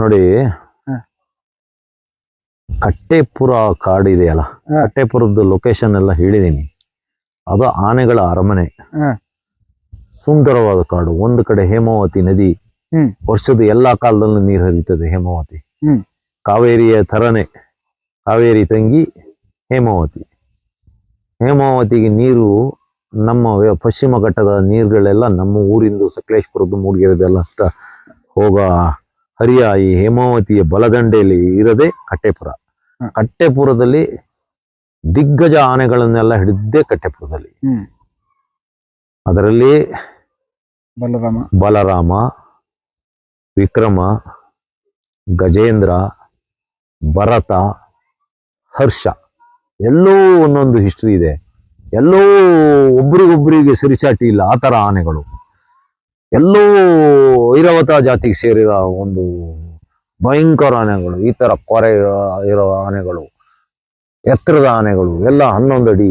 ನೋಡಿ. ಕಟ್ಟೆಪುರ ಕಾಡು ಇದೆಯಲ್ಲ. ಕಟ್ಟೆಪುರದ ಲೊಕೇಶನ್ ಎಲ್ಲ ಹೇಳಿದೀನಿ. ಅದು ಆನೆಗಳ ಅರಮನೆ. ಸುಂದರವಾದ ಕಾಡು. ಒಂದು ಕಡೆ ಹೇಮಾವತಿ ನದಿ. ವರ್ಷದ ಎಲ್ಲಾ ಕಾಲದಲ್ಲೂ ನೀರು ಹರಿಯುತ್ತದೆ ಹೇಮಾವತಿ. ಕಾವೇರಿಯ ತರನೆ ಕಾವೇರಿ ತಂಗಿ ಹೇಮಾವತಿ. ಹೇಮಾವತಿಗೆ ನೀರು ನಮ್ಮ ಪಶ್ಚಿಮ ಘಟ್ಟದ ನೀರುಗಳೆಲ್ಲ ನಮ್ಮ ಊರಿಂದ ಸಕಲೇಶ್ಪುರದ್ದು ಮೂಡಿಗೆರೆದೆಲ್ಲ ಹೋಗ ಹರಿಯ ಈ ಹೇಮಾವತಿಯ ಬಲದಂಡೆಯಲ್ಲಿ ಇರದೆ ಕಟ್ಟೆಪುರ. ಕಟ್ಟೆಪುರದಲ್ಲಿ ದಿಗ್ಗಜ ಆನೆಗಳನ್ನೆಲ್ಲ ಹಿಡಿದ್ದೇ ಕಟ್ಟೆಪುರದಲ್ಲಿ. ಅದರಲ್ಲಿ ಬಲರಾಮ. ಬಲರಾಮ ವಿಕ್ರಮ ಗಜೇಂದ್ರ ಭರತ ಹರ್ಷ. ಎಲ್ಲೋ ಒಂದೊಂದು ಹಿಸ್ಟ್ರಿ ಇದೆ. ಎಲ್ಲೋ ಒಬ್ರಿಗೊಬ್ರಿಗೆ ಸರಿಸಾಟಿ ಇಲ್ಲ ಆ ಥರ ಆನೆಗಳು. ಎಲ್ಲೋ ಐರಾವತ ಜಾತಿಗೆ ಸೇರಿದ ಒಂದು ಭಯಂಕರ ಆನೆಗಳು ಈ ಥರ ಕೊರೆ ಇರೋ ಆನೆಗಳು ಎತ್ತರದ ಆನೆಗಳು ಎಲ್ಲ ಹನ್ನೊಂದು ಅಡಿ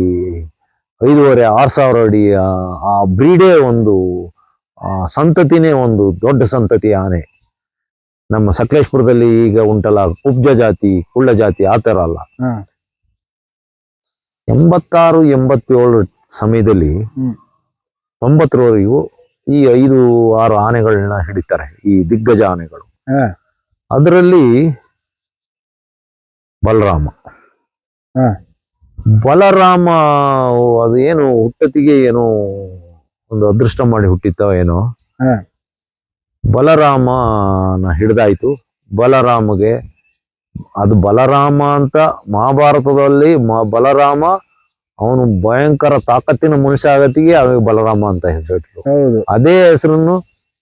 ಐದೂವರೆ ಆರು ಸಾವಿರ ಅಡಿ ಆ- ಬ್ರೀಡೇ ಒಂದು ಆ ಸಂತತಿನೇ ಒಂದು ದೊಡ್ಡ ಸಂತತಿ ಆನೆ. ನಮ್ಮ ಸಕಲೇಶ್ಪುರದಲ್ಲಿ ಈಗ ಉಂಟಲ್ಲ ಕುಬ್ಜ ಜಾತಿ ಕುಳ್ಳ ಜಾತಿ ಆ ಥರ ಅಲ್ಲ. ಎಂಬತ್ತಾರು ಎಂಬತ್ತೇಳು ಸಮಯದಲ್ಲಿ. ತೊಂಬತ್ತರವರೆಗೂ ಈ ಐದು ಆರು ಆನೆಗಳನ್ನ ಹಿಡಿತಾರೆ ಈ ದಿಗ್ಗಜ ಆನೆಗಳು. ಅದರಲ್ಲಿ ಬಲರಾಮ. ಬಲರಾಮ ಅದು ಏನು ಹುಟ್ಟತಿಗೆ ಏನೋ ಒಂದು ಅದೃಷ್ಟ ಮಾಡಿ ಹುಟ್ಟಿತ್ತ ಏನೋ. ಬಲರಾಮ ಬಲರಾಮನ ಹಿಡ್ದಾಯ್ತು. ಬಲರಾಮಗೆ ಅದು ಬಲರಾಮ ಅಂತ ಮಹಾಭಾರತದಲ್ಲಿ ಮ- ಬಲರಾಮ ಅವನು ಭಯಂಕರ ತಾಕತ್ತಿನ ಮನುಷ್ಯ ಆಗತಿಗೆ ಅವನಿಗೆ ಬಲರಾಮ ಅಂತ ಹೆಸರಿಟ್ರು ಹೌದು ಅದೇ ಹೆಸರನ್ನು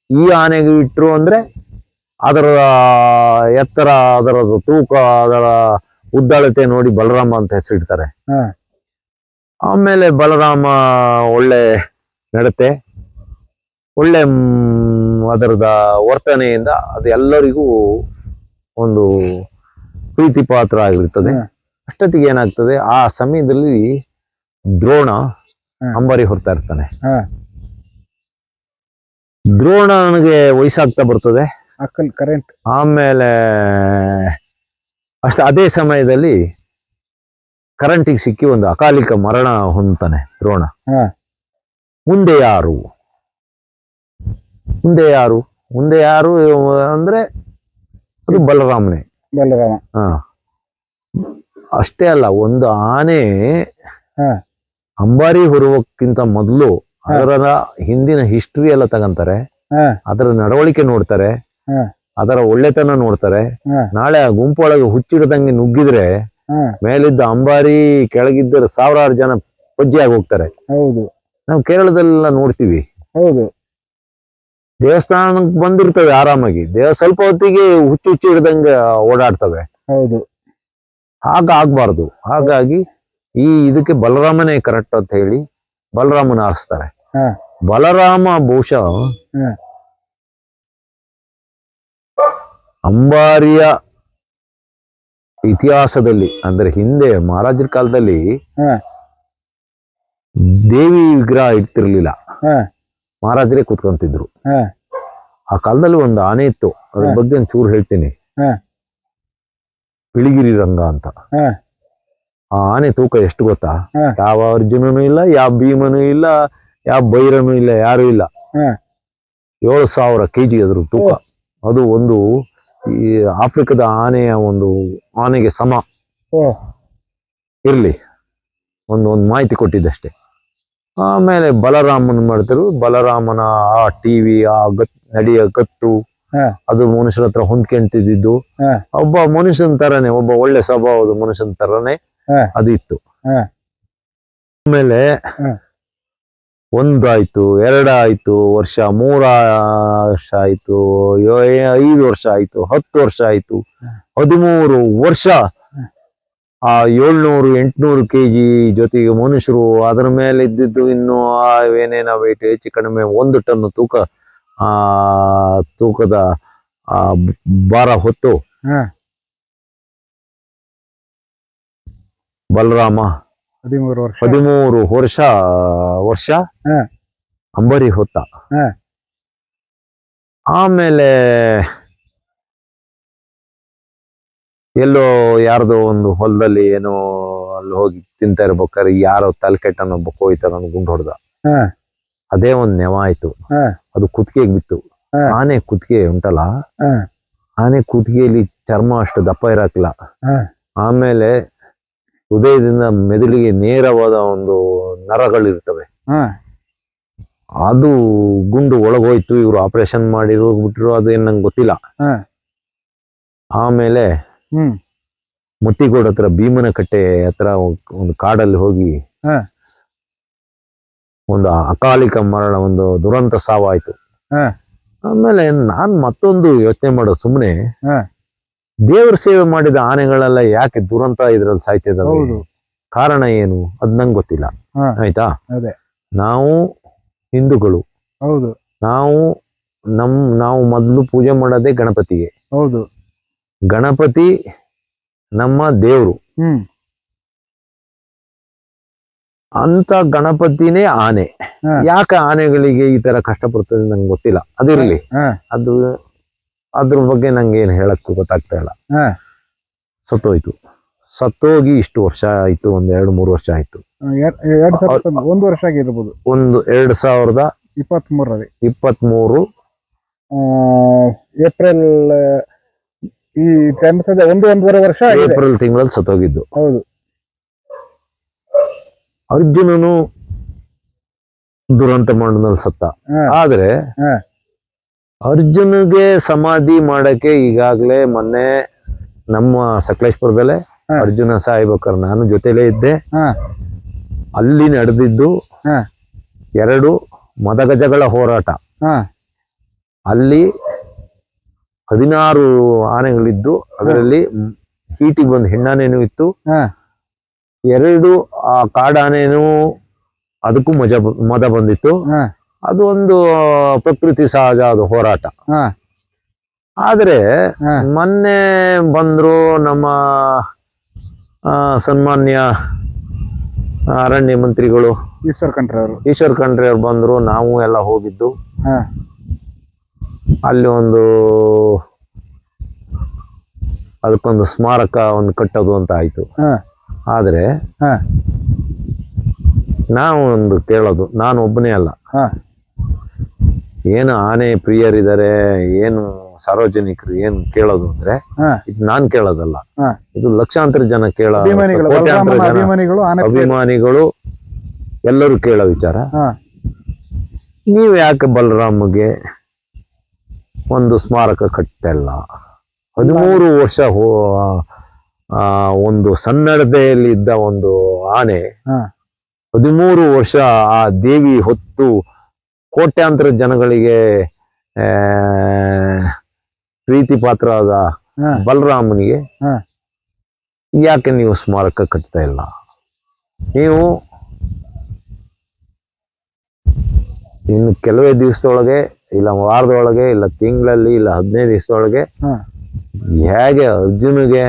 ಈ ಆನೆಗೆ ಇಟ್ರು ಅಂದ್ರೆ ಅದರ ಎತ್ತರ ಅದರ ತೂಕ ಅದರ ಉದ್ದಾಳತೆ ನೋಡಿ ಬಲರಾಮ ಅಂತ ಹೆಸರಿಡ್ತಾರೆ. ಆಮೇಲೆ ಬಲರಾಮ ಒಳ್ಳೆ ನಡತೆ ಒಳ್ಳೆ ಅದರದ ವರ್ತನೆಯಿಂದ ಅದು ಎಲ್ಲರಿಗೂ ಒಂದು ಪ್ರೀತಿ ಪಾತ್ರ ಆಗಿರ್ತದೆ. ಅಷ್ಟೊತ್ತಿಗೆ ಏನಾಗ್ತದೆ ಆ ಸಮಯದಲ್ಲಿ ದ್ರೋಣ. ಅಂಬಾರಿ ಹೊರ್ತಾ ಇರ್ತಾನೆ. ದ್ರೋಣ ನನಗೆ ವಯಸ್ಸಾಗ್ತಾ ಬರ್ತದೆ. ಕರೆಂಟ್ ಆಮೇಲೆ ಅಷ್ಟ ಅದೇ ಸಮಯದಲ್ಲಿ ಕರೆಂಟಿಗೆ ಸಿಕ್ಕಿ ಒಂದು ಅಕಾಲಿಕ ಮರಣ ಹೊಂದ್ತಾನೆ ದ್ರೋಣ. ಮುಂದೆ ಯಾರು? ಮುಂದೆ ಯಾರು? ಮುಂದೆ ಯಾರು ಅಂದ್ರೆ ಅದು ಬಲರಾಮನೇ. ಬಲರಾಮ. ಹ. ಅಷ್ಟೇ ಅಲ್ಲ ಒಂದು ಆನೆ. ಅಂಬಾರಿ ಹೊರುವಕ್ಕಿಂತ ಮೊದಲು. ಅದರ ಹಿಂದಿನ ಹಿಸ್ಟ್ರಿ ಎಲ್ಲ ತಗಂತಾರೆ. ಅದರ ನಡವಳಿಕೆ ನೋಡ್ತಾರೆ. ಅದರ ಒಳ್ಳೆತನ ನೋಡ್ತಾರೆ. ನಾಳೆ ಆ ಗುಂಪೊಳಗೆ ಹುಚ್ಚಿಡದಂಗೆ ನುಗ್ಗಿದ್ರೆ ಮೇಲಿದ್ದ ಅಂಬಾರಿ ಕೆಳಗಿದ್ದರೆ ಸಾವಿರಾರು ಜನ ಪಜ್ಜಿಯಾಗಿ ಹೋಗ್ತಾರೆ. ಹೌದು. ನಾವು ಕೇರಳದಲ್ಲೆಲ್ಲ ನೋಡ್ತೀವಿ. ಹೌದು. ದೇವಸ್ಥಾನಕ್ಕೆ ಬಂದಿರ್ತವೆ ಆರಾಮಾಗಿ. ದೇವ ಸ್ವಲ್ಪ ಹೊತ್ತಿಗೆ ಹುಚ್ಚು ಹುಚ್ಚು ಹಿಡ್ದಂಗೆ ಓಡಾಡ್ತವೆ. ಹೌದು. ಹಾಗ ಆಗ್ಬಾರ್ದು ಹಾಗಾಗಿ ಈ ಇದಕ್ಕೆ ಬಲರಾಮನೇ ಕರೆಕ್ಟ್ ಅಂತ ಹೇಳಿ ಬಲರಾಮನ ಆರಿಸ್ತಾರೆ. ಬಲರಾಮ ಬಹುಶಃ. ಅಂಬಾರಿಯ ಇತಿಹಾಸದಲ್ಲಿ ಅಂದ್ರೆ ಹಿಂದೆ ಮಹಾರಾಜರ ಕಾಲದಲ್ಲಿ. ದೇವಿ ವಿಗ್ರಹ ಇಡ್ತಿರ್ಲಿಲ್ಲ. ಮಹಾರಾಜರೇ ಕೂತ್ಕೊಂತಿದ್ರು. ಆ ಕಾಲದಲ್ಲಿ ಒಂದು ಆನೆ ಇತ್ತು ಅದ್ರ ಬಗ್ಗೆ ಒಂಚೂರು ಚೂರು ಹೇಳ್ತೀನಿ ಪಿಳಿಗಿರಿ ಬಿಳಿಗಿರಿ ರಂಗ ಅಂತ. ಆ ಆನೆ ತೂಕ ಎಷ್ಟು ಗೊತ್ತಾ? ಯಾವ ಅರ್ಜುನನು ಇಲ್ಲ ಯಾವ ಭೀಮನು ಇಲ್ಲ ಯಾವ ಬೈರನು ಇಲ್ಲ ಯಾರು ಇಲ್ಲ. ಏಳು ಸಾವಿರ ಕೆಜಿ ಅದ್ರ ತೂಕ. ಅದು ಒಂದು ಈ ಆಫ್ರಿಕಾದ ಆನೆಯ ಒಂದು ಆನೆಗೆ ಸಮ. ಇರ್ಲಿ. ಒಂದು ಒಂದು ಮಾಹಿತಿ ಕೊಟ್ಟಿದ್ದಷ್ಟೇ. ಆಮೇಲೆ ಬಲರಾಮನ್ ಮಾಡ್ತಿರು. ಬಲರಾಮನ ಆ ಟಿವಿ ಆ ಗತ್ ನಡಿಯ ಗತ್ತು ಅದು ಮನುಷ್ಯರ ಹತ್ರ ಹೊಂದ್ಕೊಂತಿದ್ದು. ಒಬ್ಬ ಮನುಷ್ಯನ ತರನೇ ಒಬ್ಬ ಒಳ್ಳೆ ಸ್ವಭಾವದ ಮನುಷ್ಯನ ತರನೇ. ಅದು ಇತ್ತು. ಆಮೇಲೆ. ಒಂದಾಯ್ತು ಎರಡಾಯ್ತು ವರ್ಷ ಮೂರ ವರ್ಷ ಆಯ್ತು ಐದು ವರ್ಷ ಆಯ್ತು ಹತ್ತು ವರ್ಷ ಆಯ್ತು. ಹದಿಮೂರು ವರ್ಷ ಆ ಏಳ್ನೂರು ಎಂಟ್ನೂರು ಕೆ ಜಿ ಜೊತೆಗೆ ಮನುಷ್ಯರು ಅದರ ಮೇಲೆ ಇದ್ದಿದ್ದು ಇನ್ನು ಆ ಏನೇನ ವೇಟ್ ಹೆಚ್ಚು ಕಡಿಮೆ ಒಂದು ಟನ್ ತೂಕ ಆ ತೂಕದ ಆ ಭಾರ ಹೊತ್ತು ಬಲರಾಮ ಹದಿಮೂರು ವರ್ಷ ಹದಿಮೂರು ವರ್ಷ ವರ್ಷ ಹಾ. ಅಂಬರಿ ಹೊತ್ತ ಹಾ. ಆಮೇಲೆ ಎಲ್ಲೋ ಯಾರ್ದೋ ಒಂದು ಹೊಲದಲ್ಲಿ ಏನೋ ಅಲ್ಲಿ ಹೋಗಿ ತಿಂತಾ ಇರ್ಬೇಕಾರೆ ಯಾರೋ ತಲೆ ಕೆಟ್ಟ ಒಬ್ಬ ಹೋಯ್ತ ನನ್ ಗುಂಡು ಹೊಡೆದ ಹಾ. ಅದೇ ಒಂದ್ ನೆವ ಆಯ್ತು ಹಾ. ಅದು ಕುತ್ತಿಗೆಗೆ ಬಿತ್ತು ಹಾ. ಆನೆ ಕುತ್ತಿಗೆ ಉಂಟಲ್ಲ ಹಾ. ಆನೆ ಕುತ್ತಿಗೆಯಲ್ಲಿ ಚರ್ಮ ಅಷ್ಟು ದಪ್ಪ ಇರಾಕಿಲ್ಲ ಹಾ. ಆಮೇಲೆ ಹೃದಯದಿಂದ ಮೆದುಳಿಗೆ ನೇರವಾದ ಒಂದು ನರಗಳಿರ್ತವೆ. ಅದು ಗುಂಡು ಒಳಗೋಯ್ತು ಇವ್ರು ಆಪರೇಷನ್ ಮಾಡಿ ಹೋಗ್ಬಿಟ್ರು ಅದು ಏನ್ ನಂಗೆ ಗೊತ್ತಿಲ್ಲ. ಆಮೇಲೆ ಮುತ್ತಿಗೋಡ್ ಹತ್ರ ಭೀಮನ ಕಟ್ಟೆ ಹತ್ರ ಒಂದು ಕಾಡಲ್ಲಿ ಹೋಗಿ ಒಂದು ಅಕಾಲಿಕ ಮರಣ ಒಂದು ದುರಂತ ಸಾವಾಯ್ತು. ಆಮೇಲೆ ನಾನ್ ಮತ್ತೊಂದು ಯೋಚನೆ ಮಾಡೋದು ಸುಮ್ಮನೆ. ದೇವ್ರ ಸೇವೆ ಮಾಡಿದ ಆನೆಗಳೆಲ್ಲ ಯಾಕೆ ದುರಂತ ಇದ್ರಲ್ಲಿ ಸಾಯ್ತಿದಾವೆ ಕಾರಣ ಏನು? ಅದ್ ನಂಗೆ ಗೊತ್ತಿಲ್ಲ. ಆಯ್ತಾ. ನಾವು ಹಿಂದೂಗಳು. ಹೌದು. ನಾವು ನಮ್ ನಾವು ಮೊದಲು ಪೂಜೆ ಮಾಡೋದೇ ಗಣಪತಿಗೆ. ಹೌದು. ಗಣಪತಿ ನಮ್ಮ ದೇವ್ರು. ಅಂತ ಗಣಪತಿನೇ ಆನೆ. ಯಾಕೆ ಆನೆಗಳಿಗೆ ಈ ತರ ಕಷ್ಟ ಬರ್ತದೆ ನಂಗೆ ಗೊತ್ತಿಲ್ಲ. ಅದಿರ್ಲಿ ಅದು ಅದ್ರ ಬಗ್ಗೆ ನಂಗೆ ಏನ್ ಹೇಳಕ್ಕೂ ಗೊತ್ತಾಗ್ತಾ ಇಲ್ಲ. ಸತ್ತೋಯ್ತು. ಸತ್ತೋಗಿ ಇಷ್ಟು ವರ್ಷ ಆಯ್ತು ಒಂದ್ ಎರಡು ಮೂರು ವರ್ಷ ಆಯ್ತು. ಎರ್- ಎರಡ್ ಸಾವಿರದ ಒಂದು- ವರ್ಷ ಆಗಿರ್ಬೋದು. ಒಂದು ಎರಡ್ ಸಾವಿರದ ಇಪ್ಪತ್ತ್ ಮೂರರಲ್ಲಿ ಇಪ್ಪತ್ತ್ ಮೂರು ಏಪ್ರಿಲ್ ಈ ಒಂದು ಒಂದೂವರೆ ವರ್ಷ ಏಪ್ರಿಲ್ ತಿಂಗಳಲ್ಲಿ ಸತ್ತೋಗಿದ್ದು. ಹೌದು. ಅರ್ಜುನನು ದುರಂತ ಮಂಡನಲ್ಲಿ ಸತ್ತ. ಆದ್ರೆ ಹಾ. ಅರ್ಜುನ್ಗೆ ಸಮಾಧಿ ಮಾಡಕ್ಕೆ ಈಗಾಗ್ಲೇ ಮೊನ್ನೆ ನಮ್ಮ ಸಕಲೇಶ್ಪುರದಲ್ಲೇ ಅರ್ಜುನ ಸಾಯ್ಬೇಕಾದ್ರೆ ನಾನು ಜೊತೆಲೇ ಇದ್ದೆ. ಅಲ್ಲಿ ನಡೆದಿದ್ದು. ಎರಡು ಮದಗಜಗಳ ಹೋರಾಟ ಅಲ್ಲಿ ಹದಿನಾರು ಆನೆಗಳಿದ್ದು ಅದರಲ್ಲಿ ಹೀಟಿಗೆ ಬಂದು ಹೆಣ್ಣಾನೇನು ಇತ್ತು. ಎರಡು ಆ ಕಾಡಾನೇನು ಅದಕ್ಕೂ ಮಜ ಮದ ಬಂದಿತ್ತು. ಅದು ಒಂದು ಪ್ರಕೃತಿ ಸಹಜ ಅದು ಹೋರಾಟ ಆದರೆ. ಮೊನ್ನೆ ಬಂದ್ರು ನಮ್ಮ ಸನ್ಮಾನ್ಯ ಅರಣ್ಯ ಮಂತ್ರಿಗಳು ಈಶ್ವರ್ ಖಂಡ್ರೆ ಅವರು ಈಶ್ವರ್ ಖಂಡ್ರೆ ಅವ್ರು ಬಂದ್ರು ನಾವು ಎಲ್ಲ ಹೋಗಿದ್ದು. ಅಲ್ಲಿ ಒಂದು ಅದಕ್ಕೊಂದು ಸ್ಮಾರಕ ಒಂದು ಕಟ್ಟೋದು ಅಂತ ಆಯ್ತು ಆದರೆ. ನಾವು ಒಂದು ಕೇಳೋದು ನಾನು ಒಬ್ಬನೇ ಅಲ್ಲ. ಏನು ಆನೆ ಪ್ರಿಯರಿದ್ದಾರೆ ಏನು ಸಾರ್ವಜನಿಕರು ಏನು ಕೇಳೋದು ಅಂದ್ರೆ ಇದು ನಾನ್ ಕೇಳೋದಲ್ಲ. ಇದು ಲಕ್ಷಾಂತರ ಜನ ಕೇಳ ಅಭಿಮಾನಿಗಳು ಎಲ್ಲರೂ ಕೇಳೋ ವಿಚಾರ. ನೀವ್ ಯಾಕೆ ಬಲರಾಮ್ಗೆ ಒಂದು ಸ್ಮಾರಕ ಕಟ್ಟಲ್ಲ? ಹದಿಮೂರು ವರ್ಷ ಒಂದು ಸನ್ನಡತೆಯಲ್ಲಿ ಇದ್ದ ಒಂದು ಆನೆ. ಹದಿಮೂರು ವರ್ಷ ಆ ದೇವಿ ಹೊತ್ತು ಕೋಟ್ಯಾಂತರ ಜನಗಳಿಗೆ ಆ, ಪ್ರೀತಿ ಪಾತ್ರವಾದ ಹಾ. ಬಲರಾಮನಿಗೆ ಯಾಕೆ ನೀವು ಸ್ಮಾರಕ ಕಟ್ತಾ ಇಲ್ಲ? ನೀವು ಇನ್ನು ಕೆಲವೇ ದಿವಸದೊಳಗೆ ಇಲ್ಲ ವಾರದೊಳಗೆ ಇಲ್ಲ ತಿಂಗಳಲ್ಲಿ ಇಲ್ಲ ಹದಿನೈದು ದಿವಸದೊಳಗೆ ಹೇಗೆ ಅರ್ಜುನಿಗೆ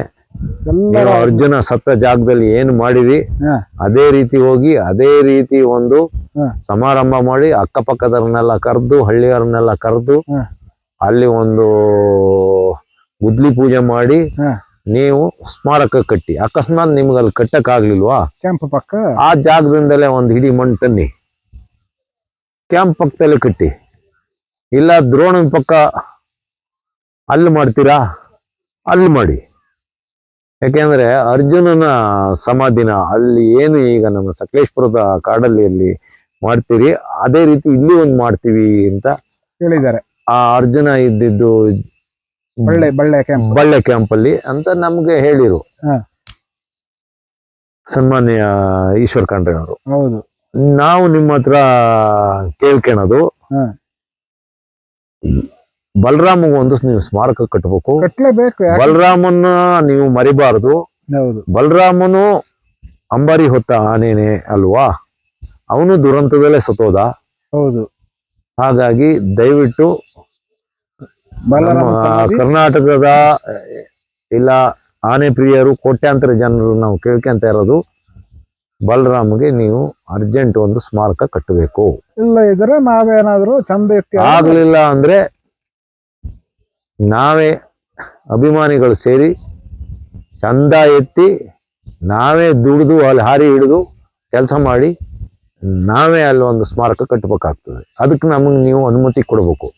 ನೀವು ಅರ್ಜುನ ಸತ್ತ ಜಾಗದಲ್ಲಿ ಏನು ಮಾಡಿರಿ ಅದೇ ರೀತಿ ಹೋಗಿ ಅದೇ ರೀತಿ ಒಂದು ಸಮಾರಂಭ ಮಾಡಿ ಅಕ್ಕಪಕ್ಕದವ್ರನ್ನೆಲ್ಲ ಕರೆದು ಹಳ್ಳಿಯವ್ರನ್ನೆಲ್ಲ ಕರೆದು ಅಲ್ಲಿ ಒಂದು ಗುದ್ಲಿ ಪೂಜೆ ಮಾಡಿ ನೀವು ಸ್ಮಾರಕ ಕಟ್ಟಿ. ಅಕಸ್ಮಾತ್ ನಿಮ್ಗೆ ಅಲ್ಲಿ ಕಟ್ಟಕ್ ಆಗ್ಲಿಲ್ವಾ ಕ್ಯಾಂಪ್ ಪಕ್ಕ? ಆ ಜಾಗದಿಂದಲೇ ಒಂದು ಹಿಡಿ ಮಣ್ಣು ತನ್ನಿ. ಕ್ಯಾಂಪ್ ಪಕ್ಕದಲ್ಲಿ ಕಟ್ಟಿ. ಇಲ್ಲ ದ್ರೋಣ ಪಕ್ಕ ಅಲ್ಲಿ ಮಾಡ್ತೀರಾ? ಅಲ್ಲಿ ಮಾಡಿ. ಯಾಕೆಂದ್ರೆ ಅರ್ಜುನನ ಸಮಾಧಿನ ಅಲ್ಲಿ ಏನು ಈಗ ನಮ್ಮ ಸಕಲೇಶ್ಪುರದ ಕಾಡಲ್ಲಿ ಅಲ್ಲಿ ಮಾಡ್ತೀರಿ ಅದೇ ರೀತಿ ಇಲ್ಲಿ ಒಂದು ಮಾಡ್ತೀವಿ ಅಂತ ಹೇಳಿದ್ದಾರೆ. ಆ ಅರ್ಜುನ ಇದ್ದಿದ್ದು ಬಳ್ಳೆ ಬಳ್ಳೆ ಕ್ಯಾಂಪ್ ಬಳ್ಳೆ ಕ್ಯಾಂಪಲ್ಲಿ ಅಂತ ನಮ್ಗೆ ಹೇಳಿರು. ಸನ್ಮಾನ್ಯ ಈಶ್ವರ್ ಖಂಡ್ರೆ ಅವರು ಹೌದು. ನಾವು ನಿಮ್ಮ ಹತ್ರ ಕೇಳ್ಕೊಳೋದು ಹಾ. ಬಲರಾಮಗ್ ಒಂದು ನೀವು ಸ್ಮಾರಕ ಕಟ್ಟಬೇಕು ಕಟ್ಟಲೇಬೇಕು ಬಲರಾಮನ್ನ ನೀವು ಮರಿಬಾರದು. ಹೌದು. ಬಲರಾಮನು ಅಂಬಾರಿ ಹೊತ್ತ ಆನೇನೆ ಅಲ್ವಾ? ಅವನು ದುರಂತದಲ್ಲೇ ಸತೋದ ಹೌದು. ಹಾಗಾಗಿ ದಯವಿಟ್ಟು ಬಲರಾಮ ಕರ್ನಾಟಕದ ಇಲ್ಲ ಆನೆ ಪ್ರಿಯರು ಕೋಟ್ಯಾಂತರ ಜನರು ನಾವು ಕೇಳ್ಕೊಂತ ಇರೋದು ಬಲರಾಮ್ಗೆ ನೀವು ಅರ್ಜೆಂಟ್ ಒಂದು ಸ್ಮಾರಕ ಕಟ್ಟಬೇಕು. ಇಲ್ಲ ಇದ್ರೆ ನಾವೇನಾದ್ರೂ ಚಂದ ಆಗ್ಲಿಲ್ಲ ಅಂದ್ರೆ ನಾವೇ ಅಭಿಮಾನಿಗಳು ಸೇರಿ ಚಂದ ಎತ್ತಿ ನಾವೇ ದುಡಿದು ಅಲ್ಲಿ ಹಾರಿ ಹಿಡಿದು ಕೆಲಸ ಮಾಡಿ ನಾವೇ ಅಲ್ಲಿ ಒಂದು ಸ್ಮಾರಕ ಕಟ್ಟಬೇಕಾಗ್ತದೆ. ಅದಕ್ಕೆ ನಮಗೆ ನೀವು ಅನುಮತಿ ಕೊಡಬೇಕು.